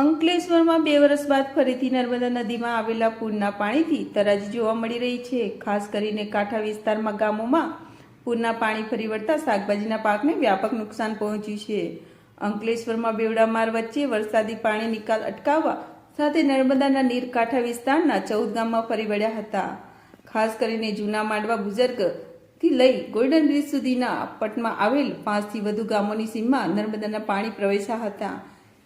અંકલેશ્વરમાં બે વર્ષ બાદ ફરીથી નર્મદા નદીમાં આવેલા પૂરના પાણીથી તરાજી જોવા મળી રહી છે. ખાસ કરીને કાંઠા વિસ્તારમાં ગામોમાં પૂરના પાણી ફરી વળતા શાકભાજીના પાકને વ્યાપક નુકસાન પહોંચ્યું છે. અંકલેશ્વરમાં બેવડામાર વચ્ચે વરસાદી પાણી નિકાલ અટકાવવા સાથે નર્મદાના નીર કાંઠા વિસ્તારના ચૌદ ગામમાં ફરી વળ્યા હતા. ખાસ કરીને જૂના માંડવા બુઝર્ગથી લઈ ગોલ્ડન બ્રિજ સુધીના પટમાં આવેલ પાંચથી વધુ ગામોની સીમમાં નર્મદાના પાણી પ્રવેશ્યા હતા.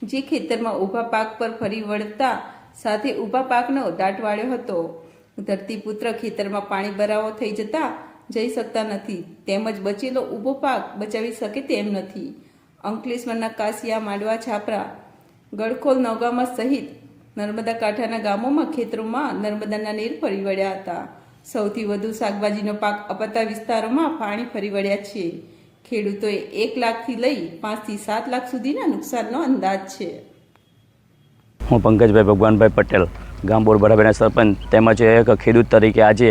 જે ખેતરમાં ઊભા પાક પર ફરી વળતા સાથે ઊભા પાકનો દાટ વાળ્યો હતો. ધરતીપુત્ર ખેતરમાં પાણી ભરાવો થઈ જતા જઈ શકતા નથી. તેમજ બચેલો ઊભો પાક બચાવી શકે તેમ નથી. અંકલેશ્વરના કાસિયા માંડવા છાપરા, ગળખોલ નવગામા સહિત નર્મદા કાંઠાના ગામોમાં ખેતરોમાં નર્મદાના નીર ફરી વળ્યા હતા. સૌથી વધુ શાકભાજીનો પાક અપાતા વિસ્તારોમાં પાણી ફરી વળ્યા છે. ખેડૂતોએ એક લાખથી લઈ પાંચથી સાત લાખ સુધીના નુકસાનનો અંદાજ છે. હું પંકજભાઈ ભગવાનભાઈ પટેલ, ગામ બોરબરાભાઈના સરપંચ, તેમજ એક ખેડૂત તરીકે આજે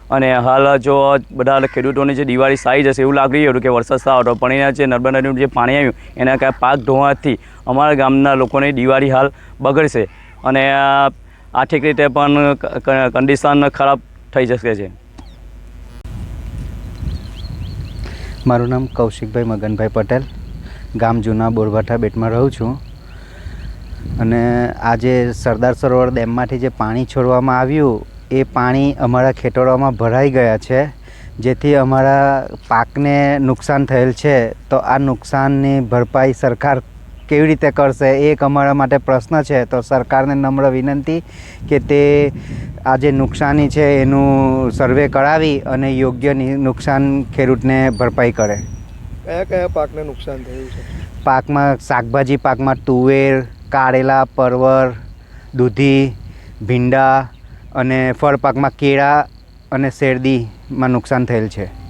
અને હાલ જો બધા ખેડૂતોની જે દિવાળી સાઈ જશે એવું લાગી રહ્યું કે વરસાદ સારો હતો. પણ એના જે નર્મદા નદીનું જે પાણી આવ્યું, એના કારણે પાક ધોવાથી અમારા ગામના લોકોની દિવાળી હાલ બગડશે. અને આર્થિક રીતે પણ કન્ડિશન ખરાબ થઈ જશે છે. મારું નામ કૌશિકભાઈ મગનભાઈ પટેલ. ગામ જૂના બોરભાઠા બેટમાં રહું છું. અને આજે સરદાર સરોવર ડેમમાંથી જે પાણી છોડવામાં આવ્યું એ પાણી અમારા ખેતરોમાં ભરાઈ ગયા છે જેથી અમારા પાકને નુકસાન થયેલ છે. તો આ નુકસાનની ભરપાઈ સરકાર કેવી રીતે કરશે એ એક અમારા માટે પ્રશ્ન છે. તો સરકારને નમ્ર વિનંતી કે તે આ જે નુકસાની છે એનું સર્વે કરાવી અને યોગ્ય નુકસાન ખેડૂતને ભરપાઈ કરે. કયા કયા પાકને નુકસાન થયું છે? પાકમાં શાકભાજી પાકમાં તુવેર કારેલા પરવર દૂધી ભીંડા અને ફળ પાકમાં કેળા અને શેરડીમાં નુકસાન થયેલ છે.